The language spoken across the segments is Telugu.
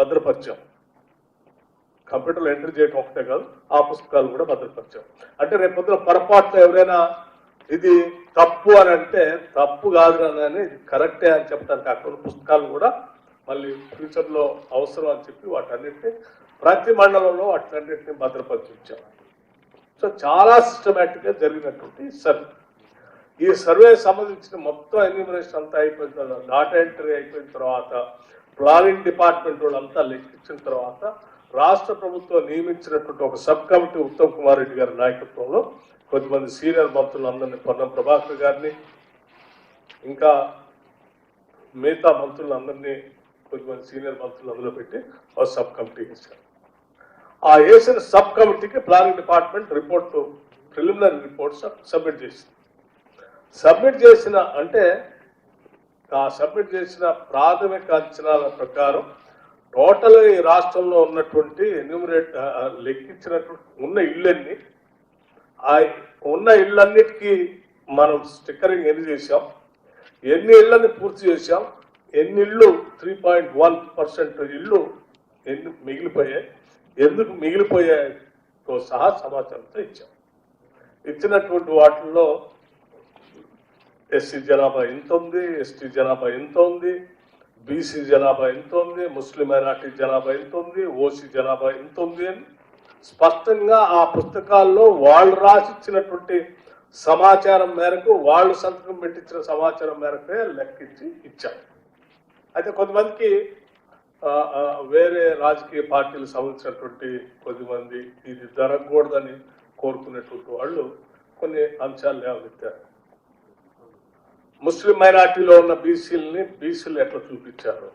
భద్రపరిచాం. కంప్యూటర్లో ఎంటర్ చేయడం ఒకటే కాదు ఆ పుస్తకాలు కూడా భద్రపరిచాం. అంటే రేపు పొద్దున ఎవరైనా ఇది తప్పు అని అంటే తప్పు కాదు అని ఇది కరెక్టే అని చెప్పడానికి అక్కడ పుస్తకాలు కూడా మళ్ళీ ఫ్యూచర్లో అవసరం అని చెప్పి వాటన్నిటిని ప్రతి మండలంలో వాటన్నిటిని భద్రపరిచి. ఉంచాం సో చాలా సిస్టమేటిక్గా జరిగినటువంటి సర్వే. ఈ సర్వే సంబంధించిన మొత్తం ఎన్యూమరేషన్ అంతా అయిపోయిన తర్వాత డాటా ఎంట్రీ అయిపోయిన తర్వాత ప్లానింగ్ డిపార్ట్మెంట్ వాళ్ళంతా లెక్కించిన తర్వాత రాష్ట్ర ప్రభుత్వం నియమించినటువంటి ఒక సబ్ కమిటీ ఉత్తమ్ కుమార్ రెడ్డి గారి నాయకత్వంలో కొద్దిమంది సీనియర్ మంత్రులు అందరినీ పొన్నం ప్రభాకర్ గారిని ఇంకా మిగతా మంత్రులందరినీ కొద్దిమంది సీనియర్ మంత్రులు అందులో పెట్టి ఒక సబ్ కమిటీ వేశారు ఆ వేసిన సబ్ కమిటీకి planning department report preliminary reports submit చేసింది. సబ్మిట్ చేసిన అంటే సబ్మిట్ చేసిన ప్రాథమిక అంచనాల ప్రకారం టోటల్ ఈ రాష్ట్రంలో ఉన్నటువంటి ఎన్యూమరేట్ లెక్కించినటువంటి ఉన్న ఇళ్ళన్ని ఆ ఉన్న ఇళ్ళన్నిటికీ మనం స్టిక్కరింగ్ ఎన్ని చేశాం ఎన్ని ఇళ్ళని పూర్తి చేసాం ఎన్ని ఇళ్ళు త్రీ పాయింట్ వన్ పర్సెంట్ ఇళ్ళు ఎన్ని మిగిలిపోయాయి ఎందుకు మిగిలిపోయాయతో సహా సమాచారంతో ఇచ్చాం. ఇచ్చినటువంటి వాటిల్లో ఎస్సీ జనాభా ఎంత ఉంది ఎస్టీ జనాభా ఎంత ఉంది బీసీ జనాభా ఎంత ఉంది ముస్లిం మైనార్టీ జనాభా ఎంత ఉంది ఓసీ జనాభా ఎంత ఉంది అని స్పష్టంగా ఆ పుస్తకాల్లో వాళ్ళు రాసిచ్చినటువంటి సమాచారం మేరకు వాళ్ళు సంతకం పెట్టించిన సమాచారం మేరకే లెక్కించి ఇచ్చారు. అయితే కొంతమందికి వేరే రాజకీయ పార్టీలు సంబంధించినటువంటి కొద్దిమంది ఇది జరగకూడదని కోరుకునేటువంటి వాళ్ళు కొన్ని అంశాలు లేవనెత్తారు. ముస్లిం మైనార్టీలో ఉన్న బీసీలని బీసీలు ఎట్లా చూపించారు?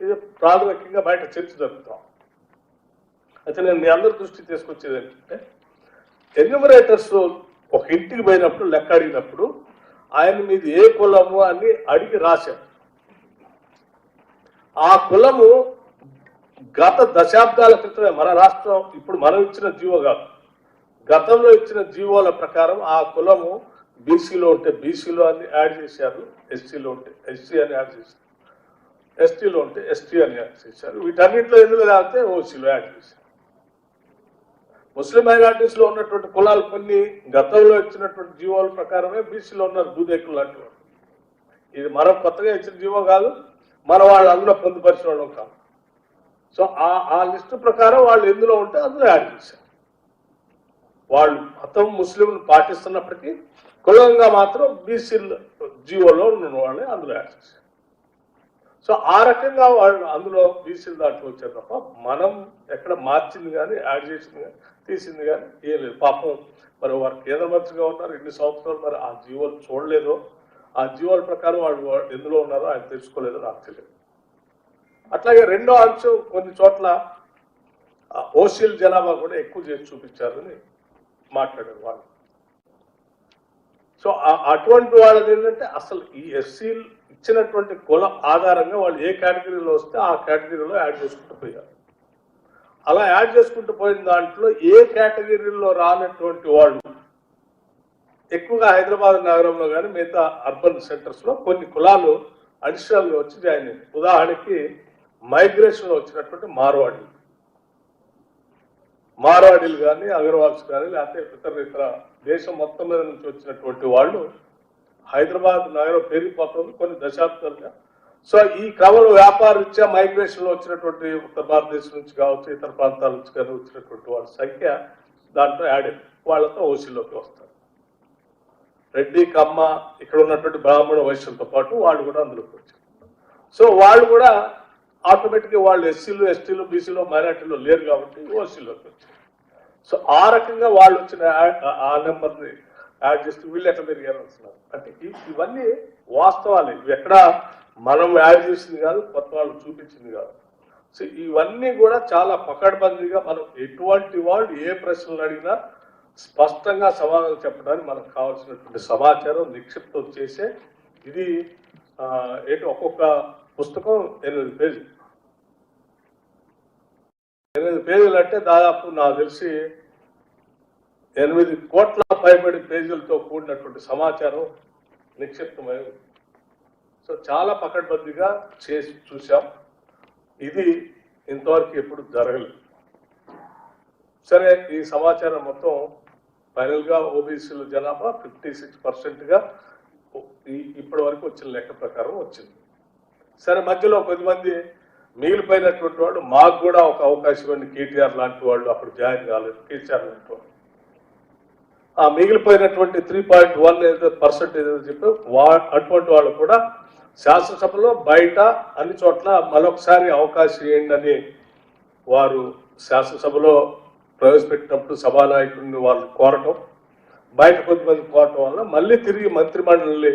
ఇది ప్రాథమికంగా బయట చర్చ జరుపుతాం అయితే నేను మీ అందరి దృష్టి తీసుకొచ్చేది ఏంటంటే ఎన్యూమరేటర్స్ ఒక ఇంటికి పోయినప్పుడు లెక్క అడిగినప్పుడు ఆయన మీది ఏ కులము అని అడిగి రాశారు. ఆ కులము గత దశాబ్దాల క్రితమే మన రాష్ట్రం ఇప్పుడు మనం ఇచ్చిన జీవో కాదు గతంలో ఇచ్చిన జీవోల ప్రకారం ఆ కులము బీసీలో ఉంటే బీసీలో అని యాడ్ చేశారు ఎస్సీలో ఉంటే ఎస్సీ అని యాడ్ చేశారు. ఎస్టీలో ఉంటే ఎస్టీ అని యాడ్ చేశారు. వీటన్నింటిలో ఎందులో లేకపోతే ఓసీలో యాడ్ చేశారు. ముస్లిం మైనార్టీస్లో ఉన్నటువంటి కులాలు కొన్ని గతంలో ఇచ్చినటువంటి జీవోల ప్రకారమే బీసీలో ఉన్నారు దూదేకులు లాంటి వాళ్ళు. ఇది మనం కొత్తగా ఇచ్చిన జీవో కాదు మన వాళ్ళు అందులో పొందుపరిచిన వాళ్ళం కాదు. సో ఆ ఆ లిస్టు ప్రకారం వాళ్ళు ఎందులో ఉంటే అందులో యాడ్ చేశారు. వాళ్ళు మతం ముస్లింలు పాటిస్తున్నప్పటికీ కులంగా మాత్రం బీసీ జీవోలో ఉన్న వాళ్ళని అందులో యాడ్ చేశారు. సో ఆ రకంగా వాళ్ళు అందులో బీసీల దాంట్లో వచ్చారు తప్ప మనం ఎక్కడ మార్చింది కానీ యాడ్ చేసింది కానీ తీసింది కానీ ఏం లేదు. పాపం మరి వారు కేంద్ర మంత్రిగా ఉన్నారు ఇన్ని సంవత్సరాలు మరి ఆ జీవోలు చూడలేదు. ఆ జీవోల ప్రకారం వాళ్ళు ఎందులో ఉన్నారో ఆయన తెలుసుకోలేదో నాకు తెలియదు. అట్లాగే రెండో అంశం కొన్ని చోట్ల ఓసీల జనాభా కూడా ఎక్కువ చేసి చూపించారని మాట్లాడారు వాళ్ళు. సో అటువంటి వాళ్ళది ఏంటంటే అసలు ఈ ఎస్సీలు ఇచ్చినటువంటి కుల ఆధారంగా వాళ్ళు ఏ కేటగిరీలో వస్తే ఆ కేటగిరీలో యాడ్ చేసుకుంటూ పోయారు. అలా యాడ్ చేసుకుంటూ పోయిన దాంట్లో ఏ కేటగిరీలో రానటువంటి వాళ్ళు ఎక్కువగా హైదరాబాద్ నగరంలో కానీ మిగతా అర్బన్ సెంటర్స్లో కొన్ని కులాలు అడిషనల్ వచ్చి జాయిన్ అయ్యాయి. ఉదాహరణకి మైగ్రేషన్లో వచ్చినటువంటి మార్వాడి మార్వాడీలు కానీ అగర్వాల్స్ కానీ లేకపోతే ఇతర ఇతర దేశం మొత్తం మీద నుంచి వచ్చినటువంటి వాళ్ళు హైదరాబాద్ నగరం పెరిగిపోతుంది కొన్ని దశాబ్దాలుగా. సో ఈ క్రమంలో వ్యాపార రీత్యా మైగ్రేషన్లో వచ్చినటువంటి ఉత్తర భారతదేశం నుంచి కావచ్చు ఇతర ప్రాంతాల నుంచి కానీ వచ్చినటువంటి వాళ్ళ సంఖ్య దాంట్లో యాడ్ వాళ్ళతో ఓసీలోకి వస్తారు. రెడ్డి కమ్మ ఇక్కడ ఉన్నటువంటి బ్రాహ్మణ వైశ్యంతో పాటు వాళ్ళు కూడా అందులోకి వచ్చారు. సో వాళ్ళు కూడా ఆటోమేటిక్గా వాళ్ళు ఎస్సీలు ఎస్టీలు బీసీలో మైనార్టీలో లేరు కాబట్టి ఓసీలోకి వచ్చారు. సో ఆ రకంగా వాళ్ళు వచ్చిన ఆ- నెంబర్ని యాడ్ చేస్తూ వీళ్ళు ఎట్లా పెరిగారు అంటున్నారు అంటే ఇవన్నీ వాస్తవాలు. ఇవి ఎక్కడ మనం యాడ్ చేసింది కాదు కొత్త వాళ్ళు చూపించింది కాదు. సో ఇవన్నీ కూడా చాలా పకడ్బందీగా మనం ఎటువంటి వాళ్ళు ఏ ప్రశ్నలు అడిగినా స్పష్టంగా సమాధానం చెప్పడానికి మనకు కావాల్సినటువంటి సమాచారం నిక్షిప్తం చేసే ఇది ఏంటి ఒక్కొక్క పుస్తకం ఎనిమిది పేజీ పేజీలు అంటే దాదాపు నాకు తెలిసి ఎనిమిది కోట్ల పైబడి పేజీలతో కూడినటువంటి సమాచారం నిక్షిప్తమై సో చాలా పకడ్బందీగా చేసి చూసాం ఇది ఇంతవరకు ఎప్పుడు జరగలేదు. సరే ఈ సమాచారం మొత్తం ఫైనల్గా ఓబీసీల జనాభా ఫిఫ్టీ సిక్స్ పర్సెంట్గా ఈ- ఇప్పటి వరకు వచ్చిన లెక్క ప్రకారం వచ్చింది. సరే మధ్యలో కొద్దిమంది మిగిలిపోయినటువంటి వాళ్ళు మాకు కూడా ఒక అవకాశం ఇవ్వండి కేటీఆర్ లాంటి వాళ్ళు అప్పుడు జాయిన్ కాలేదు కేసీఆర్ లాంటి వాళ్ళు ఆ మిగిలిపోయినటువంటి త్రీ పాయింట్ వన్ ఏదో పర్సెంటేజ్ ఏదో చెప్పి వా అటువంటి వాళ్ళు కూడా శాసనసభలో బయట అన్ని చోట్ల మరొకసారి అవకాశం ఏంటని వారు శాసనసభలో ప్రవేశపెట్టినప్పుడు సభానాయకుడిని వాళ్ళు కోరటం బయట కొద్దిమంది కోరటం వల్ల మళ్ళీ తిరిగి మంత్రిమండలి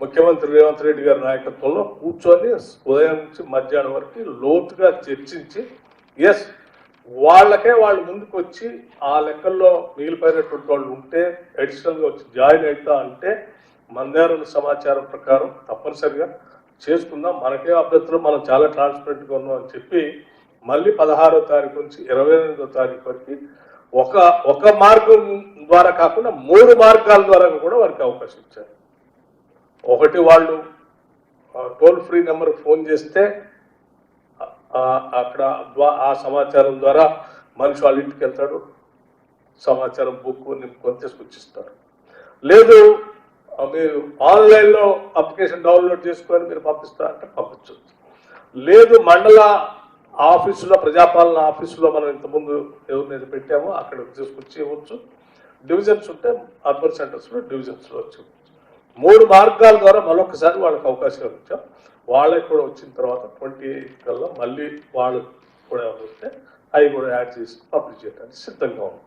ముఖ్యమంత్రి రేవంత్ రెడ్డి గారి నాయకత్వంలో కూర్చొని ఉదయం నుంచి మధ్యాహ్నం వరకు లోతుగా చర్చించి ఎస్ వాళ్ళకే వాళ్ళు ముందుకు వచ్చి ఆ లెక్కల్లో మిగిలిపోయినటువంటి వాళ్ళు ఉంటే అడిషనల్గా వచ్చి జాయిన్ అవుతా అంటే మందారం సమాచారం ప్రకారం తప్పనిసరిగా చేసుకుందాం. మనకే అభ్యర్థులు మనం చాలా ట్రాన్స్పరెంట్గా ఉన్నాం అని చెప్పి మళ్ళీ పదహారో తారీఖు నుంచి ఇరవై ఎనిమిదో తారీఖు వరకు ఒక ఒక మార్గం ద్వారా కాకుండా మూడు మార్గాల ద్వారా కూడా వారికి అవకాశం ఇచ్చారు. ఒకటి వాళ్ళు టోల్ ఫ్రీ నెంబర్ ఫోన్ చేస్తే అక్కడ ఆ సమాచారం ద్వారా మనిషి వాళ్ళ ఇంటికి వెళ్తాడు సమాచారం బుక్ నింపుకొని తీసుకొచ్చిస్తారు లేదు మీరు ఆన్లైన్లో అప్లికేషన్ డౌన్లోడ్ చేసుకొని మీరు పంపిస్తారంటే పంపించవచ్చు లేదు మండల ఆఫీసులో ప్రజాపాలన ఆఫీసులో మనం ఇంతకుముందు ఎవరినైతే పెట్టామో అక్కడ తీసుకొచ్చి ఇవ్వచ్చు డివిజన్స్ ఉంటే అర్బన్ సెంటర్స్లో డివిజన్స్లో వచ్చి ఇవ్వచ్చు. మూడు మార్గాల ద్వారా మరొకసారి వాళ్ళకి అవకాశం ఇచ్చాం వాళ్ళకి కూడా వచ్చిన తర్వాత ట్వంటీ ఎయిత్ కల్లా మళ్ళీ వాళ్ళు కూడా వస్తే అవి కూడా యాడ్ చేసి పబ్లిష్ చేయడానికి సిద్ధంగా ఉంది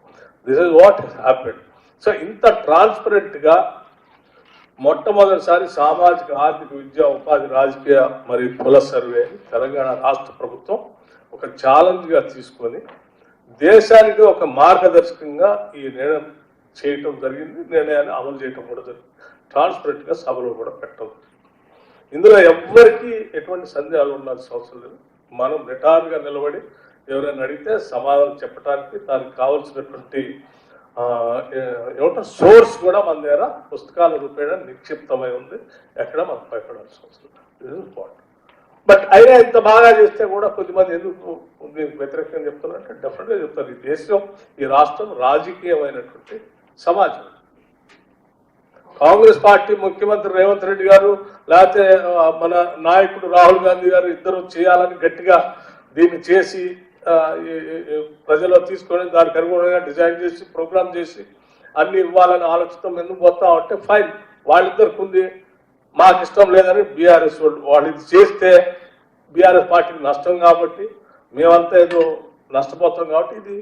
this is what happen so ఇంత ట్రాన్స్పరెంట్గా మొట్టమొదటిసారి సామాజిక ఆర్థిక విద్య ఉపాధి రాజకీయ మరియు కుల సర్వే తెలంగాణ రాష్ట్ర ప్రభుత్వం ఒక ఛాలెంజ్గా తీసుకొని దేశానికి ఒక మార్గదర్శకంగా ఈ నిర్ణయం చేయటం జరిగింది నిర్ణయాన్ని అమలు చేయటం కూడా జరిగింది. ట్రాన్స్పరెంట్గా సభలో కూడా పెట్టడం. ఇందులో ఎవ్వరికీ ఎటువంటి సందేహాలు ఉండాల్సిన అవసరం లేదు. మనం నిటారుగా నిలబడి ఎవరైనా అడిగితే సమాధానం చెప్పడానికి దానికి కావాల్సినటువంటి ఆ, ఏమంటారు సోర్స్ కూడా మన దగ్గర పుస్తకాల రూపేణ నిక్షిప్తమై ఉంది. ఎక్కడ మనం భయపడాల్సిన అవసరం లేదు. ఇంపార్టెంట్ బట్ అయినా ఇంత బాగా చేస్తే కూడా కొద్దిమంది ఎందుకు వ్యతిరేకంగా చెప్తున్నారంటే డెఫినెట్గా చెప్తారు. ఈ దేశం ఈ రాష్ట్రం రాజకీయమైనటువంటి సమాజం. కాంగ్రెస్ పార్టీ ముఖ్యమంత్రి రేవంత్ రెడ్డి గారు లేకపోతే మన నాయకుడు రాహుల్ గాంధీ గారు ఇద్దరు చేయాలని గట్టిగా దీన్ని చేసి ప్రజల్లో తీసుకొని దానికి అనుగుణంగా డిజైన్ చేసి ప్రోగ్రామ్ చేసి అన్ని ఇవ్వాలని ఆలోచన ఎందుకు పోతా ఉంటే ఫైన్. వాళ్ళిద్దరికి ఉంది. మాకు ఇష్టం లేదని బీఆర్ఎస్ వాళ్ళు వాళ్ళు ఇది చేస్తే బీఆర్ఎస్ పార్టీకి నష్టం కాబట్టి మేమంతా ఏదో నష్టపోతాం కాబట్టి ఇది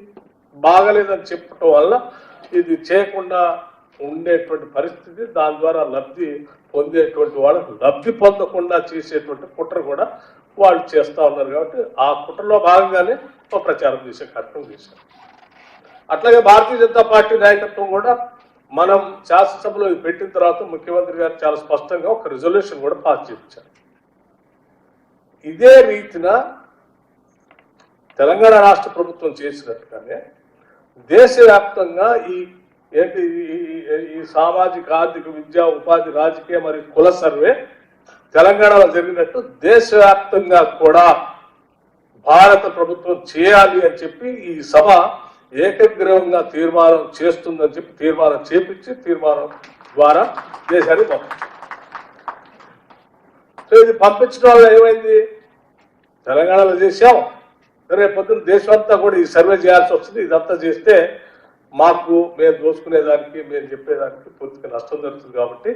బాగలేదని చెప్పటం వల్ల ఇది చేయకుండా ఉండేటువంటి పరిస్థితి దాని ద్వారా లబ్ధి పొందేటువంటి వాళ్ళకు లబ్ధి పొందకుండా చేసేటువంటి కుట్ర కూడా వాళ్ళు చేస్తూ ఉన్నారు కాబట్టి ఆ కుట్రలో భాగంగానే ఒక ప్రచారం చేసే కార్యక్రమం చేశారు. అట్లాగే భారతీయ జనతా పార్టీ నాయకత్వం కూడా మనం శాసనసభలో పెట్టిన తర్వాత ముఖ్యమంత్రి గారు చాలా స్పష్టంగా ఒక రిజల్యూషన్ కూడా పాస్ చేయించారు. ఇదే రీతిన తెలంగాణ రాష్ట్ర ప్రభుత్వం చేసినట్టుగానే దేశవ్యాప్తంగా ఈ ఏంటి ఈ- సామాజిక ఆర్థిక విద్యా ఉపాధి రాజకీయ మరియు కుల సర్వే తెలంగాణలో జరిగినట్టు దేశవ్యాప్తంగా కూడా భారత ప్రభుత్వం చేయాలి అని చెప్పి ఈ సభ ఏకగ్రీవంగా తీర్మానం చేస్తుందని చెప్పి తీర్మానం చేపించి తీర్మానం ద్వారా దేశానికి పంపించారు సో ఇది పంపించడం వల్ల ఏమైంది? తెలంగాణలో చేసాము రేపు పొద్దున్న దేశం అంతా కూడా ఈ సర్వే చేయాల్సి వస్తుంది. ఇదంతా చేస్తే మాకు మేము దోచుకునేదానికి మేము చెప్పేదానికి పూర్తిగా నష్టం జరుగుతుంది కాబట్టి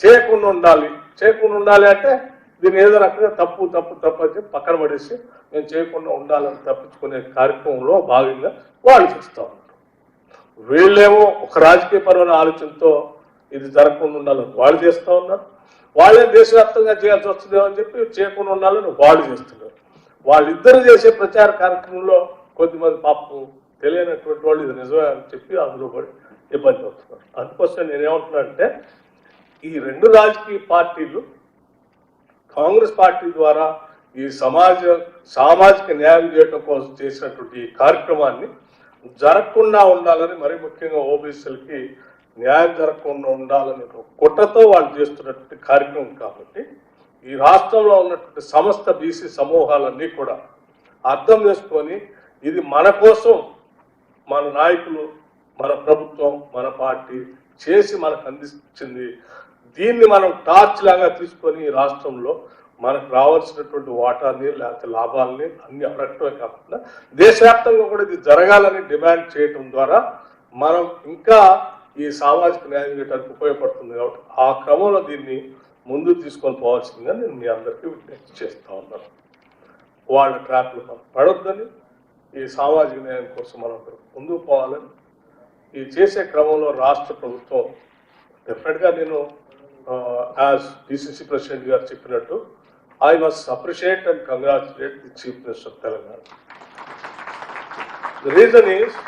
చేయకుండా ఉండాలి. చేయకుండా ఉండాలి అంటే దీన్ని ఏదో రకంగా తప్పు తప్పు తప్పు అని చెప్పి పక్కన పడేసి మేము చేయకుండా ఉండాలని తప్పించుకునే కార్యక్రమంలో భాగంగా వాళ్ళు చేస్తూ ఉన్నారు. వీళ్ళేమో ఒక రాజకీయ పరమైన ఆలోచనతో ఇది జరగకుండా ఉండాలని వాళ్ళు చేస్తూ ఉన్నారు. వాళ్ళే దేశవ్యాప్తంగా చేయాల్సి వస్తుందేమో అని చెప్పి చేయకుండా ఉండాలని వాళ్ళు చేస్తున్నారు. వాళ్ళిద్దరు చేసే ప్రచార కార్యక్రమంలో కొద్దిమంది పాపం తెలియనటువంటి వాళ్ళు ఇది నిజమే అని చెప్పి అందులో పడి ఇబ్బంది అవుతున్నారు అందుకోసం నేనేమంటున్నానంటే ఈ రెండు రాజకీయ పార్టీలు కాంగ్రెస్ పార్టీ ద్వారా ఈ సమాజ సామాజిక న్యాయం చేయడం కోసం చేసినటువంటి ఈ కార్యక్రమాన్ని జరగకుండా ఉండాలని మరి ముఖ్యంగా ఓబీసీలకి న్యాయం జరగకుండా ఉండాలని కుట్రతో వాళ్ళు చేస్తున్నటువంటి కార్యక్రమం కాబట్టి ఈ రాష్ట్రంలో ఉన్నటువంటి సమస్త బీసీ సమూహాలన్నీ కూడా అర్థం చేసుకొని ఇది మన కోసం మన నాయకులు మన ప్రభుత్వం మన పార్టీ చేసి మనకు అందించింది. దీన్ని మనం టార్చ్ లాగా తీసుకొని ఈ రాష్ట్రంలో మనకు రావాల్సినటువంటి వాటాన్ని లేకపోతే లాభాలని అన్ని అడగటమే కాకుండా దేశవ్యాప్తంగా కూడా ఇది జరగాలని డిమాండ్ చేయటం ద్వారా మనం ఇంకా ఈ సామాజిక న్యాయం చేయడానికి ఉపయోగపడుతుంది కాబట్టి ఆ క్రమంలో దీన్ని ముందు తీసుకొని పోవాల్సిందిగా నేను మీ అందరికీ విజ్ఞప్తి చేస్తా ఉన్నాను. వాళ్ళ ట్రాప్లు మనం పడొద్దని ఈ సామాజిక న్యాయం కోసం మనం ముందుకు పోవాలని ఈ చేసే క్రమంలో రాష్ట్ర ప్రభుత్వం డెఫినెట్గా నేను యాజ్ డిసిసి ప్రెసిడెంట్ గారు చెప్పినట్టు I must appreciate and congratulate the chief minister of Telangana the reason is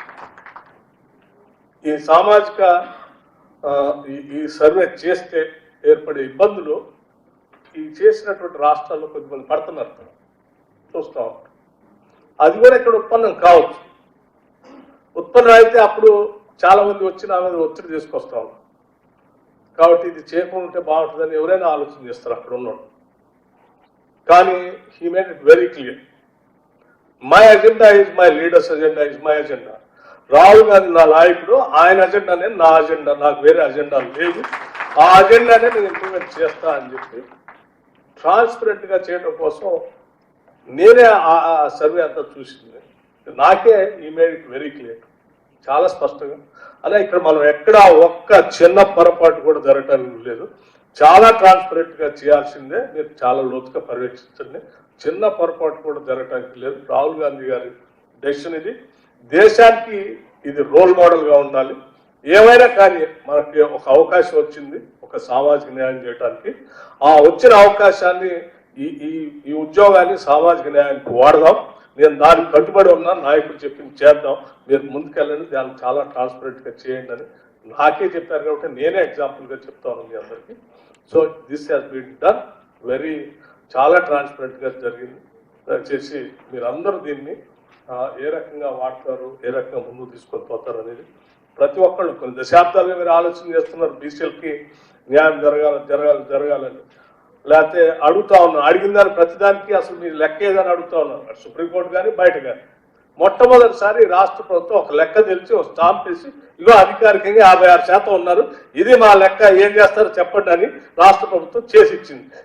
ఈ సామాజిక ఈ సర్వే చేస్తే ఏర్పడే ఇబ్బందులు ఈ చేసినటువంటి రాష్ట్రాల్లో కొద్దిమంది పడుతున్నారు. చూస్తా ఉంటాం అది కూడా ఇక్కడ ఉత్పన్నం కావచ్చు. ఉత్పన్నం అయితే అప్పుడు చాలా మంది వచ్చి నా మీద ఒత్తిడి తీసుకొస్తా కాబట్టి ఇది చేయకుంటే ఉంటే బాగుంటుందని ఎవరైనా ఆలోచన చేస్తారు అక్కడ ఉన్నాడు కానీ he made it very clear. My agenda is my leaders agenda is my agenda. Rahul Gandhi నా నాయకుడు ఆయన అజెండానే నా అజెండా నాకు వేరే అజెండా లేదు. ఆ అజెండానే నేను ఇంప్లిమెంట్ చేస్తా అని చెప్పి ట్రాన్స్పరెంట్గా చేయడం కోసం నేనే ఆ సర్వే అంతా చూసింది. నాకే ఈ మేడ్ వెరీ క్లియర్ చాలా స్పష్టంగా. అలా ఇక్కడ మనం ఎక్కడ ఒక్క చిన్న పొరపాటు కూడా జరగటానికి లేదు. చాలా ట్రాన్స్పరెంట్గా చేయాల్సిందే. మీరు చాలా లోతుగా పర్యవేక్షించండి. చిన్న పొరపాటు కూడా జరగటానికి లేదు. రాహుల్ గాంధీ గారి డెసిషన్ ఇది. దేశానికి ఇది రోల్ మోడల్గా ఉండాలి. ఏమైనా కానీ మనకి ఒక అవకాశం వచ్చింది ఒక సామాజిక న్యాయం చేయడానికి ఆ వచ్చిన అవకాశాన్ని ఈ ఈ ఈ ఉద్యోగాన్ని సామాజిక న్యాయానికి వాడదాం. నేను దానికి కట్టుబడి ఉన్నా నాయకుడు చెప్పింది చేద్దాం. మీరు ముందుకెళ్ళండి దాన్ని చాలా ట్రాన్స్పరెంట్గా చేయండి అని. నాకే చెప్పారు కాబట్టి నేనే ఎగ్జాంపుల్గా చెప్తాను మీ అందరికీ. So this has been done very చాలా ట్రాన్స్పరెంట్గా జరిగింది. దయచేసి మీరందరూ దీన్ని ఏ రకంగా వాడతారు ఏ రకంగా ముందు తీసుకొని పోతారు అనేది ప్రతి ఒక్కళ్ళు కొన్ని దశాబ్దాలుగా మీరు ఆలోచన చేస్తున్నారు బీసీలకి న్యాయం జరగాలి జరగాలి జరగాలని. లేకపోతే అడుగుతా ఉన్నారు. అడిగిన దాని ప్రతిదానికి అసలు మీరు లెక్క ఏదని అడుగుతా ఉన్నారు. సుప్రీంకోర్టు కానీ బయట కానీ మొట్టమొదటిసారి రాష్ట్ర ప్రభుత్వం ఒక లెక్క తెలిసి ఒక స్టాంప్ వేసి ఇగో అధికారికంగా యాభై ఆరు శాతం ఉన్నారు. ఇది మా లెక్క. ఏం చేస్తారో చెప్పండి అని రాష్ట్ర ప్రభుత్వం చేసి ఇచ్చింది.